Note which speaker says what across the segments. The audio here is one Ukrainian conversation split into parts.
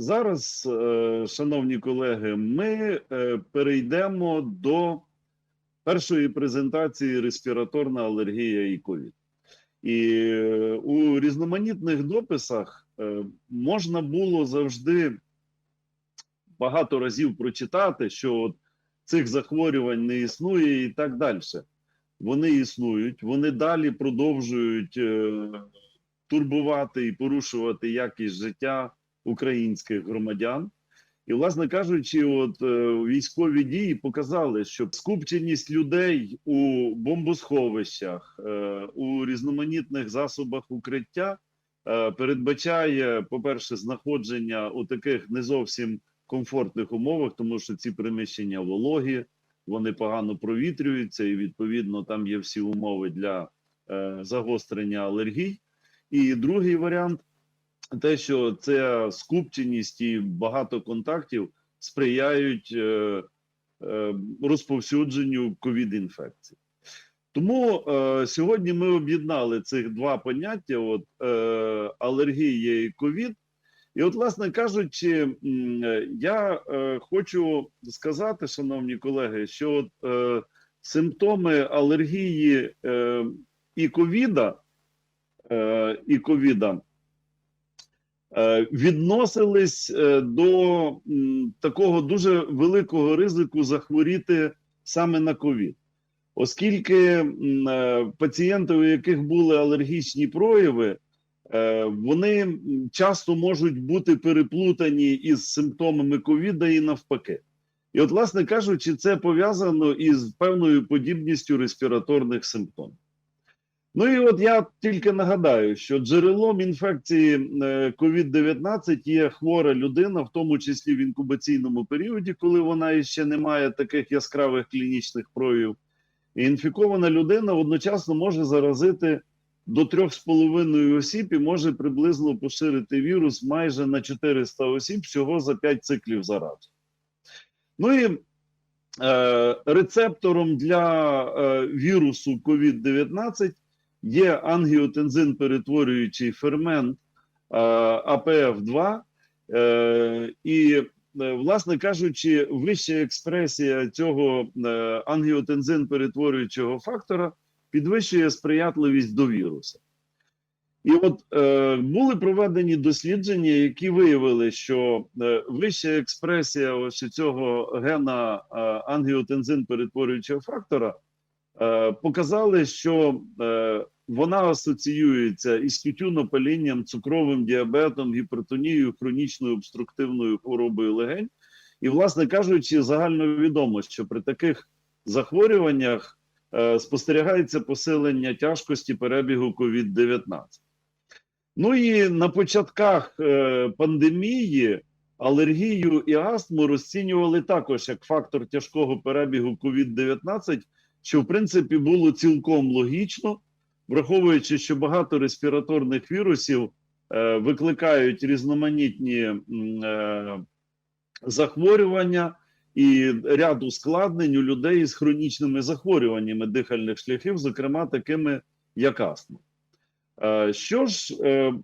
Speaker 1: зараз, е, шановні колеги, ми е, перейдемо до першої презентації респіраторна алергія і ковід. І е, у різноманітних дописах можна було завжди багато разів прочитати, що от цих захворювань не існує, і так далі. Вони існують, вони далі продовжують турбувати і порушувати якість життя українських громадян. І, власне кажучи, от е, військові дії показали, що скупченість людей у бомбосховищах, е, у різноманітних засобах укриття е, передбачає, по-перше, знаходження у таких не зовсім комфортних умовах, тому що ці приміщення вологі, вони погано провітрюються, і відповідно там є всі умови для загострення алергій. І другий варіант те, що ця скупченість і багато контактів сприяють е, е, розповсюдженню ковід-інфекцій. Тому е, сьогодні ми об'єднали цих два поняття: от е, алергія і ковід. І, от, власне кажучи, я е, хочу сказати, шановні колеги, що от, е, симптоми алергії е, і ковіда е, і ковіда відносились е, до такого дуже великого ризику захворіти саме на ковід. Оскільки е, пацієнти, у яких були алергічні прояви, е, вони часто можуть бути переплутані із симптомами ковіда і навпаки. І, от, власне кажучи, це пов'язано із певною подібністю респіраторних симптомів. Ну і от я тільки нагадаю, що джерелом інфекції е, COVID-19 є хвора людина, в тому числі в інкубаційному періоді, коли вона ще не має таких яскравих клінічних проявів. І інфікована людина одночасно може заразити до 3,5 осіб і може приблизно поширити вірус майже на 400 осіб всього за 5 циклів зарази. Ну і е, рецептором для е, вірусу COVID-19 є ангіотензин перетворюючий фермент е, АПФ2, е, і, е, власне кажучи, вища експресія цього ангіотензин перетворюючого фактора підвищує сприятливість до віруса. І от е, були проведені дослідження, які виявили, що е, вища експресія ось цього гена е, ангіотензин перетворюючого фактора показали, що е, вона асоціюється із тютюнопалінням, цукровим діабетом, гіпертонією, хронічною обструктивною хворобою легень. І, власне кажучи, загальновідомо, що при таких захворюваннях е, спостерігається посилення тяжкості перебігу COVID-19. Ну і на початках е, пандемії алергію і астму розцінювали також як фактор тяжкого перебігу COVID-19, що в принципі було цілком логічно, враховуючи, що багато респіраторних вірусів е, викликають різноманітні е, захворювання і ряд ускладнень у людей з хронічними захворюваннями дихальних шляхів, зокрема такими як астма. Е, Що ж е,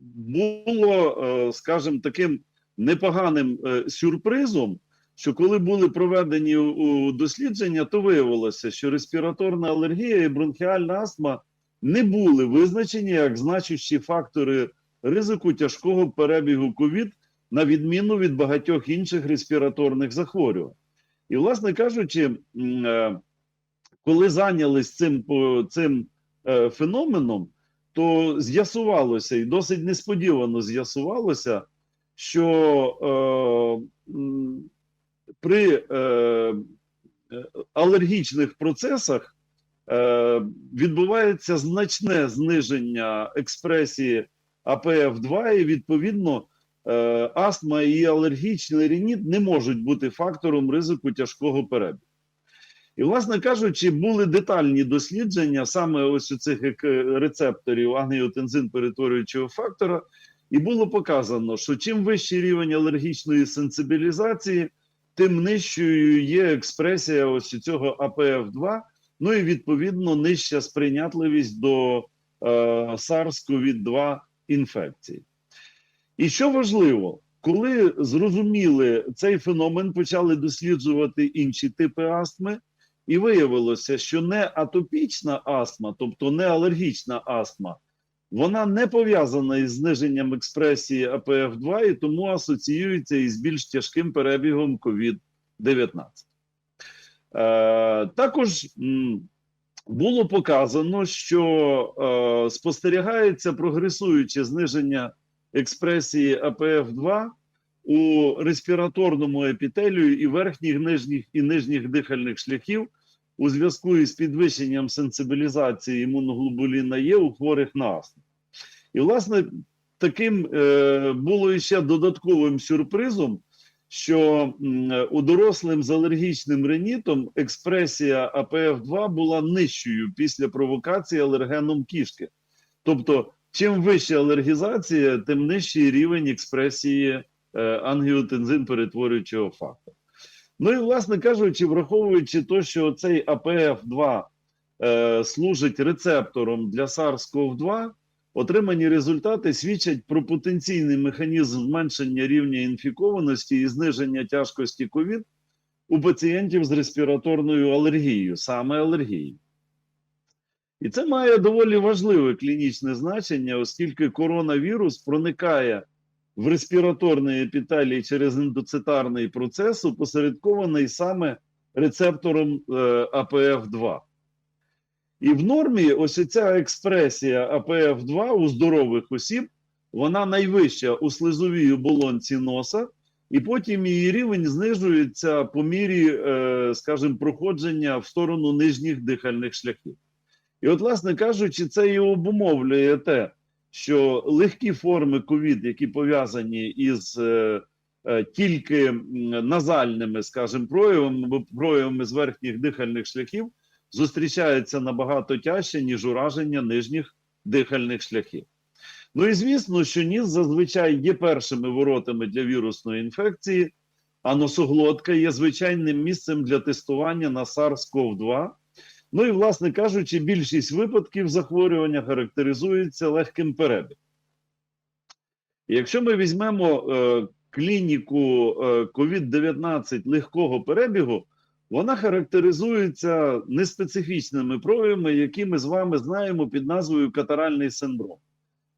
Speaker 1: було, е, скажімо, таким непоганим е, сюрпризом, що коли були проведені дослідження, то виявилося, що респіраторна алергія і бронхіальна астма не були визначені як значущі фактори ризику тяжкого перебігу ковід, на відміну від багатьох інших респіраторних захворювань. І, власне кажучи, е, коли зайнялись цим, цим е, феноменом, то з'ясувалося і досить несподівано з'ясувалося, що е, при е, е, алергічних процесах е, відбувається значне зниження експресії АПФ2, і відповідно е, астма і алергічний рініт не можуть бути фактором ризику тяжкого перебігу. І, власне кажучи, були детальні дослідження саме ось у цих рецепторів ангіотензин перетворюючого фактора, і було показано, що чим вищий рівень алергічної сенсибілізації, тим нижчою є експресія ось цього АПФ2, ну і відповідно нижча сприйнятливість до е, SARS-CoV-2 інфекції. І що важливо, коли зрозуміли цей феномен, почали досліджувати інші типи астми, і виявилося, що не атопічна астма, тобто не алергічна астма, вона не пов'язана із зниженням експресії АПФ2 і тому асоціюється із більш тяжким перебігом COVID-19. Е, також було показано, що е, спостерігається прогресуюче зниження експресії АПФ2 у респіраторному епітелію і верхніх нижніх і нижніх дихальних шляхів у зв'язку із підвищенням сенсибілізації імуноглобуліна Є у хворих на. І, власне, таким е, було ще додатковим сюрпризом, що у дорослим з алергічним ринітом експресія АПФ2 була нижчою після провокації алергеном кішки. Тобто, чим вища алергізація, тим нижчий рівень експресії е, ангіотензин перетворюючого фактора. Ну і, власне кажучи, враховуючи те, що цей АПФ2 е, служить рецептором для SARS-CoV-2, отримані результати свідчать про потенційний механізм зменшення рівня інфікованості і зниження тяжкості ковід у пацієнтів з респіраторною алергією, саме алергією. І це має доволі важливе клінічне значення, оскільки коронавірус проникає в респіраторний епітелій через ендоцитарний процес, опосередкований саме рецептором е, АПФ2. І в нормі ось ця експресія АПФ2 у здорових осіб, вона найвища у слизовій оболонці носа, і потім її рівень знижується по мірі, е, скажімо, проходження в сторону нижніх дихальних шляхів. І, от, власне кажучи, це і обумовлює те, що легкі форми ковід, які пов'язані із е, е, тільки назальними, скажімо, проявами проявами з верхніх дихальних шляхів, зустрічаються набагато тяжче, ніж ураження нижніх дихальних шляхів. Ну і звісно, що ніс зазвичай є першими воротами для вірусної інфекції, а носоглотка є звичайним місцем для тестування на SARS-CoV-2. Ну і, власне кажучи, більшість випадків захворювання характеризується легким перебігом. Якщо ми візьмемо е, клініку е, COVID-19 легкого перебігу, вона характеризується неспецифічними проявами, які ми з вами знаємо під назвою катаральний синдром.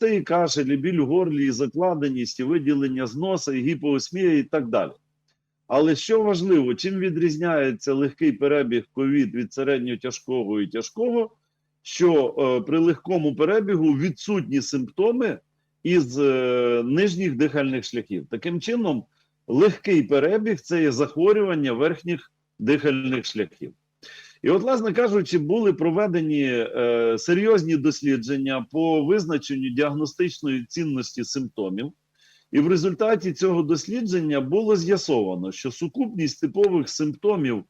Speaker 1: Це і кашель, і біль у горлі, і закладеність, і виділення з носа, і гіпоосмія, і так далі. Але що важливо, чим відрізняється легкий перебіг ковід від середньотяжкого і тяжкого, що е, при легкому перебігу відсутні симптоми із е, нижніх дихальних шляхів. Таким чином, легкий перебіг це є захворювання верхніх дихальних шляхів. І, от, власне кажучи, були проведені е, серйозні дослідження по визначенню діагностичної цінності симптомів. І в результаті цього дослідження було з'ясовано, що сукупність типових симптомів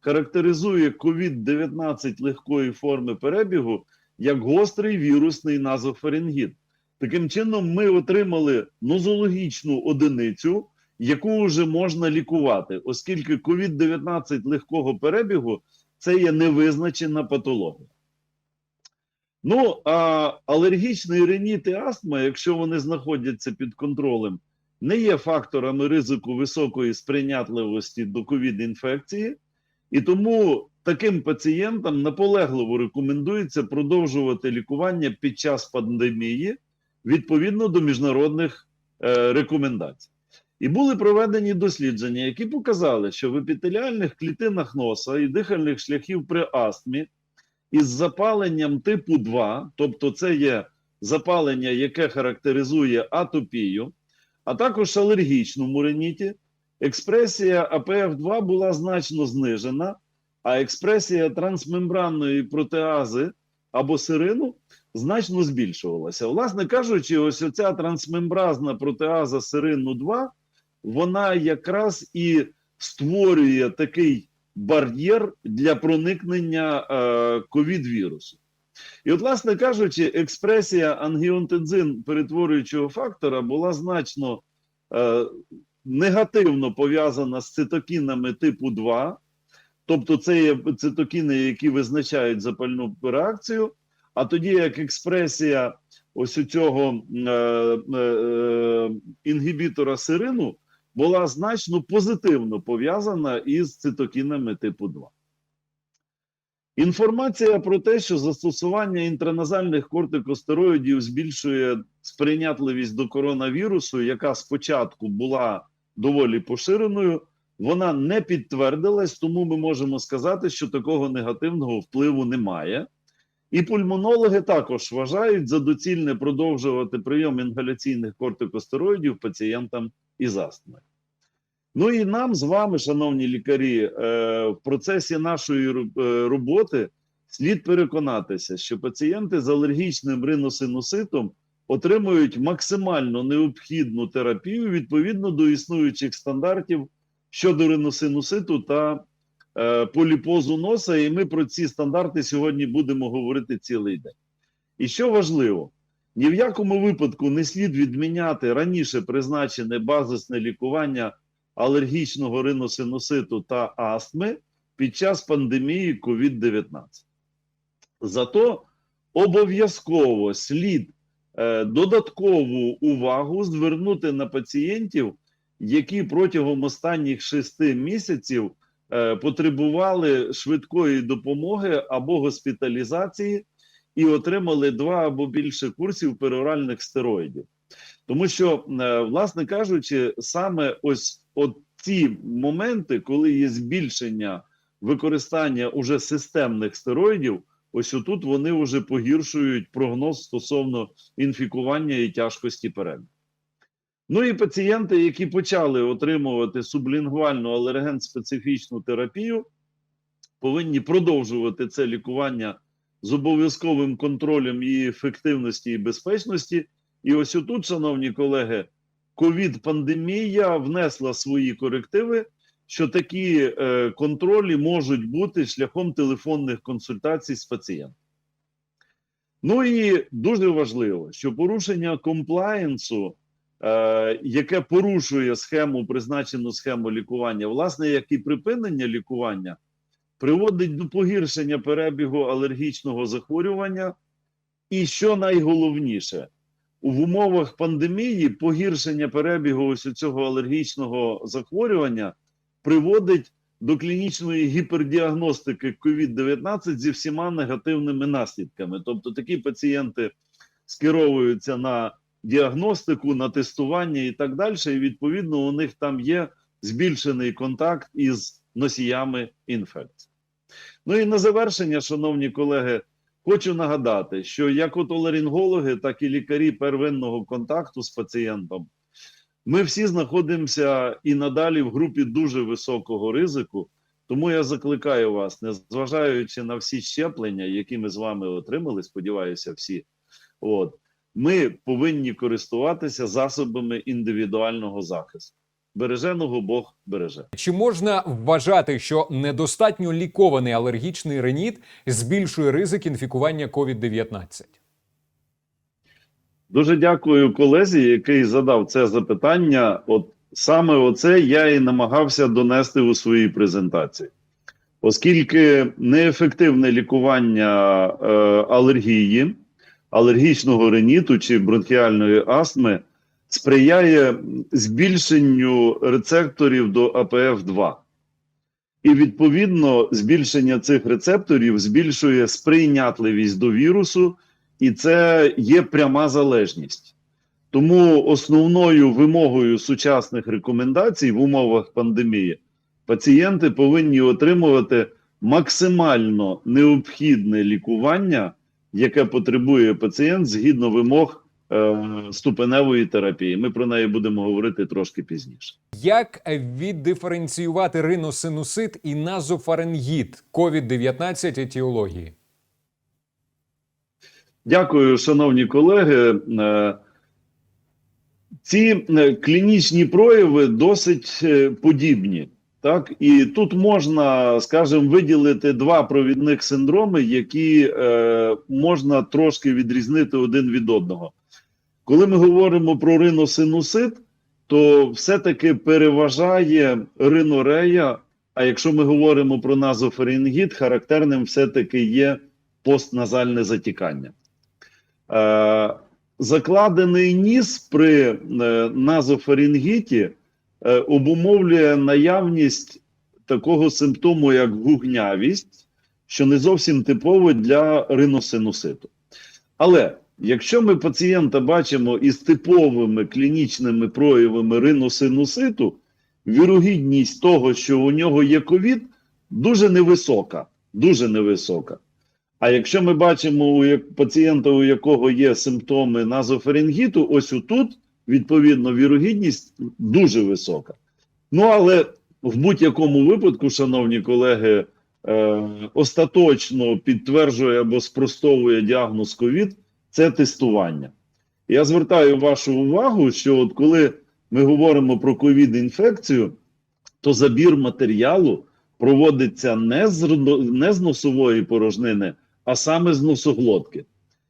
Speaker 1: характеризує COVID-19 легкої форми перебігу як гострий вірусний назофарингіт. Таким чином, ми отримали нозологічну одиницю, яку вже можна лікувати, оскільки COVID-19 легкого перебігу це є невизначена патологія. Ну, а алергічний реніт і астма, якщо вони знаходяться під контролем, не є факторами ризику високої сприйнятливості до ковід-інфекції, і тому таким пацієнтам наполегливо рекомендується продовжувати лікування під час пандемії відповідно до міжнародних е, рекомендацій. І були проведені дослідження, які показали, що в епітеліальних клітинах носа і дихальних шляхів при астмі із запаленням типу 2, тобто це є запалення, яке характеризує атопію, а також алергічному реніті, експресія АПФ2 була значно знижена, а експресія трансмембранної протеази або сирину значно збільшувалася. Власне кажучи, ось оця трансмембразна протеаза сирину 2, вона якраз і створює такий бар'єр для проникнення е, ковід-вірусу. І, от, власне кажучи, експресія ангіонтензин перетворюючого фактора була значно е, негативно пов'язана з цитокінами типу 2, тобто це є цитокіни, які визначають запальну реакцію. А тоді як експресія ось цього е, е, інгібітора сирину була значно позитивно пов'язана із цитокінами типу 2. Інформація про те, що застосування інтраназальних кортикостероїдів збільшує сприйнятливість до коронавірусу, яка спочатку була доволі поширеною, вона не підтвердилась, тому ми можемо сказати, що такого негативного впливу немає. І пульмонологи також вважають за доцільне продовжувати прийом інгаляційних кортикостероїдів пацієнтам із астмою. Ну і нам з вами, шановні лікарі, е, в процесі нашої е, роботи слід переконатися, що пацієнти з алергічним риносинуситом отримують максимально необхідну терапію відповідно до існуючих стандартів щодо риносинуситу та е, поліпозу носа. І ми про ці стандарти сьогодні будемо говорити цілий день. І що важливо, ні в якому випадку не слід відміняти раніше призначене базисне лікування алергічного риносинуситу та астми під час пандемії COVID-19. Зато обов'язково слід е, додаткову увагу звернути на пацієнтів, які протягом останніх шести місяців е, потребували швидкої допомоги або госпіталізації і отримали два або більше курсів пероральних стероїдів. Тому що, е, власне кажучи, саме ось от ці моменти, коли є збільшення використання уже системних стероїдів, ось отут вони вже погіршують прогноз стосовно інфікування і тяжкості перебігу. Ну і пацієнти, які почали отримувати сублінгвальну алерген-специфічну терапію, повинні продовжувати це лікування з обов'язковим контролем її ефективності і безпечності. І ось отут, шановні колеги, ковід-пандемія внесла свої корективи, що такі е, контролі можуть бути шляхом телефонних консультацій з пацієнтом. Ну і дуже важливо, що порушення комплаєнсу, е, яке порушує схему, призначену схему лікування, власне, як і припинення лікування, приводить до погіршення перебігу алергічного захворювання. І що найголовніше, в умовах пандемії погіршення перебігу ось цього алергічного захворювання приводить до клінічної гіпердіагностики COVID-19 зі всіма негативними наслідками. Тобто такі пацієнти скеровуються на діагностику, на тестування і так далі. І відповідно у них там є збільшений контакт із носіями інфекції. Ну і на завершення, шановні колеги, хочу нагадати, що як от оларингологи, так і лікарі первинного контакту з пацієнтом, ми всі знаходимося і надалі в групі дуже високого ризику. Тому я закликаю вас, незважаючи на всі щеплення, які ми з вами отримали, сподіваюся, всі, от, ми повинні користуватися засобами індивідуального захисту. Береженого Бог береже.
Speaker 2: Чи можна вважати, що недостатньо лікований алергічний реніт збільшує ризик інфікування COVID-19?
Speaker 1: Дуже дякую колезі, який задав це запитання. От саме оце я і намагався донести у своїй презентації, оскільки неефективне лікування е, алергії, алергічного риніту чи бронхіальної астми сприяє збільшенню рецепторів до АПФ-2. І відповідно збільшення цих рецепторів збільшує сприйнятливість до вірусу, і це є пряма залежність. Тому основною вимогою сучасних рекомендацій в умовах пандемії пацієнти повинні отримувати максимально необхідне лікування, яке потребує пацієнт згідно вимог ступеневої терапії. Ми про неї будемо говорити трошки пізніше.
Speaker 2: Як віддиференціювати риносинусит і назофарингіт COVID-19 етіології?
Speaker 1: Дякую, шановні колеги. Е, Ці е, клінічні прояви досить е, подібні. Так, і тут можна, скажімо, виділити два провідних синдроми, які е, можна трошки відрізнити один від одного. Коли ми говоримо про риносинусит, то все-таки переважає ринорея. А якщо ми говоримо про назофарингіт, характерним все-таки є постназальне затікання. Е, закладений ніс при е, назофарингіті е, обумовлює наявність такого симптому, як гугнявість, що не зовсім типово для риносинуситу. Але якщо ми пацієнта бачимо із типовими клінічними проявами риносинуситу, вірогідність того, що у нього є ковід, дуже невисока. Дуже невисока. А якщо ми бачимо у пацієнта, у якого є симптоми назофарингіту, ось отут, відповідно, вірогідність дуже висока. Ну, але в будь-якому випадку, шановні колеги, е, остаточно підтверджує або спростовує діагноз ковід це тестування. Я звертаю вашу увагу, що от коли ми говоримо про ковід-інфекцію, то забір матеріалу проводиться не з, не з носової порожнини, а саме з носоглотки.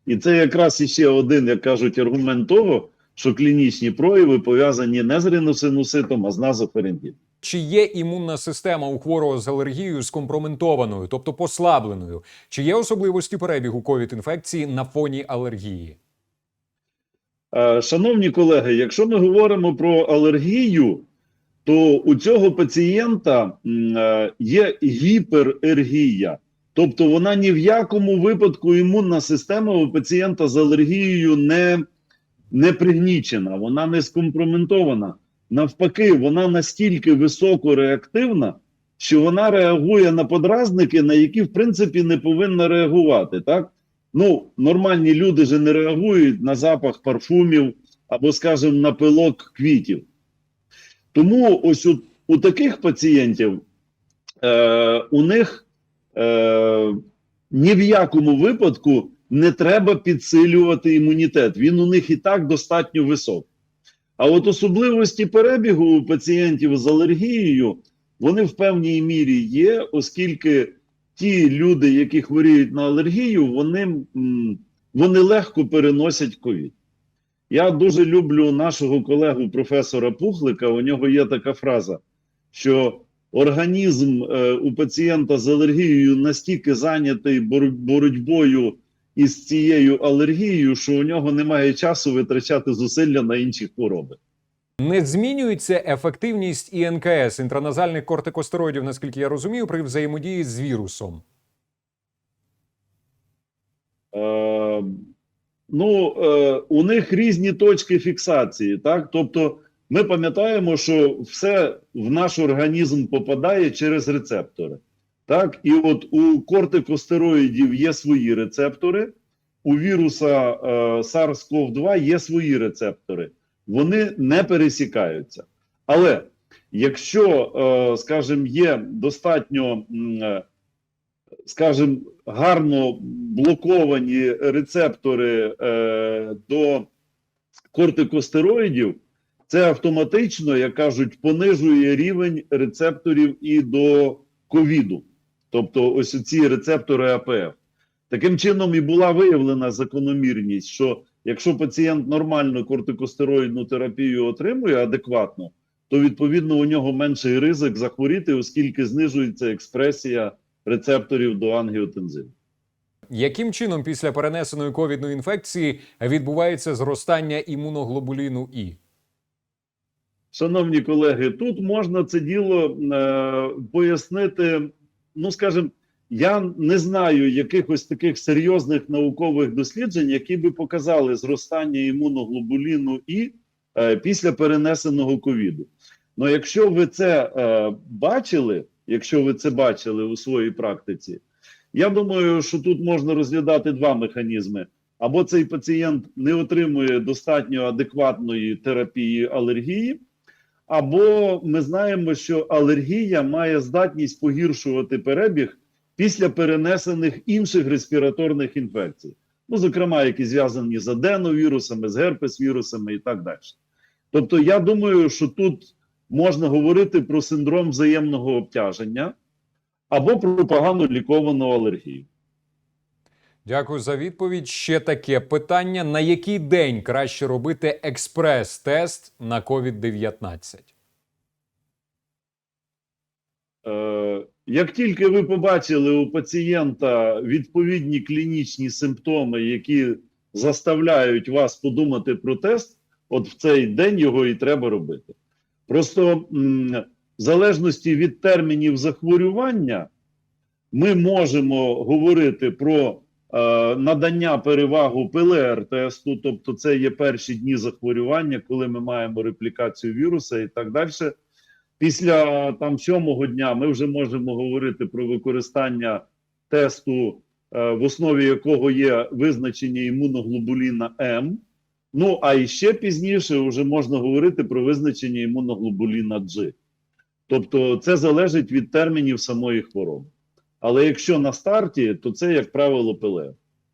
Speaker 1: І це якраз іще один, як кажуть, аргумент того, що клінічні прояви пов'язані не з риносинуситом, а з назофарингітом.
Speaker 2: Чи є імунна система у хворого з алергією скомпроментованою, тобто послабленою? Чи є особливості перебігу ковід-інфекції на фоні алергії?
Speaker 1: Е, Шановні колеги, якщо ми говоримо про алергію, то у цього пацієнта е, є гіперергія. Тобто вона ні в якому випадку імунна система у пацієнта з алергією не, не пригнічена, вона не скомпроментована. Навпаки, вона настільки високореактивна, що вона реагує на подразники, на які в принципі не повинна реагувати. Так? Ну, нормальні люди же не реагують на запах парфумів або, скажімо, на пилок квітів. Тому ось у, у таких пацієнтів е, у них е, ні в якому випадку не треба підсилювати імунітет. Він у них і так достатньо високий. А от особливості перебігу у пацієнтів з алергією, вони в певній мірі є, оскільки ті люди, які хворіють на алергію, вони, вони легко переносять ковід. Я дуже люблю нашого колегу професора Пухлика. У нього є така фраза, що організм е, у пацієнта з алергією настільки зайнятий боротьбою із цією алергією, що у нього немає часу витрачати зусилля на інші хвороби.
Speaker 2: Не змінюється ефективність ІНКС інтраназальних кортикостероїдів, наскільки я розумію, при взаємодії з вірусом.
Speaker 1: Е, ну, е, у них різні точки фіксації, так? Тобто, ми пам'ятаємо, що все в наш організм попадає через рецептори. Так, і от у кортикостероїдів є свої рецептори, у віруса е, SARS-CoV-2 є свої рецептори. Вони не пересікаються. Але якщо, е, скажімо, є достатньо е, скажімо, гарно блоковані рецептори е, до кортикостероїдів, це автоматично, як кажуть, понижує рівень рецепторів і до ковіду. Тобто, ось ці рецептори АПФ. Таким чином і була виявлена закономірність, що якщо пацієнт нормально кортикостероїдну терапію отримує адекватно, то відповідно у нього менший ризик захворіти, оскільки знижується експресія рецепторів до ангіотензину.
Speaker 2: Яким чином після перенесеної ковідної інфекції відбувається зростання імуноглобуліну І?
Speaker 1: Шановні колеги, тут можна це діло е, пояснити. Ну, скажімо, я не знаю якихось таких серйозних наукових досліджень, які би показали зростання імуноглобуліну І е, після перенесеного ковіду. Ну, якщо ви це е, бачили, якщо ви це бачили у своїй практиці, я думаю, що тут можна розглядати два механізми. Або цей пацієнт не отримує достатньо адекватної терапії алергії, або ми знаємо, що алергія має здатність погіршувати перебіг після перенесених інших респіраторних інфекцій, ну, зокрема, які зв'язані з аденовірусами, з герпес-вірусами і так далі. Тобто, я думаю, що тут можна говорити про синдром взаємного обтяження або про погано ліковану алергію.
Speaker 2: Дякую за відповідь. Ще таке питання: на який день краще робити експрес-тест на COVID-19?
Speaker 1: Е, Як тільки ви побачили у пацієнта відповідні клінічні симптоми, які заставляють вас подумати про тест, от в цей день його і треба робити. Просто в залежності від термінів захворювання, ми можемо говорити про надання перевагу ПЛР-тесту, тобто це є перші дні захворювання, коли ми маємо реплікацію віруса і так далі. Після там сьомого дня ми вже можемо говорити про використання тесту, е, в основі якого є визначення імуноглобуліна М. Ну а іще пізніше вже можна говорити про визначення імуноглобуліна G. Тобто це залежить від термінів самої хвороби. Але якщо на старті, то це, як правило, ПЛР.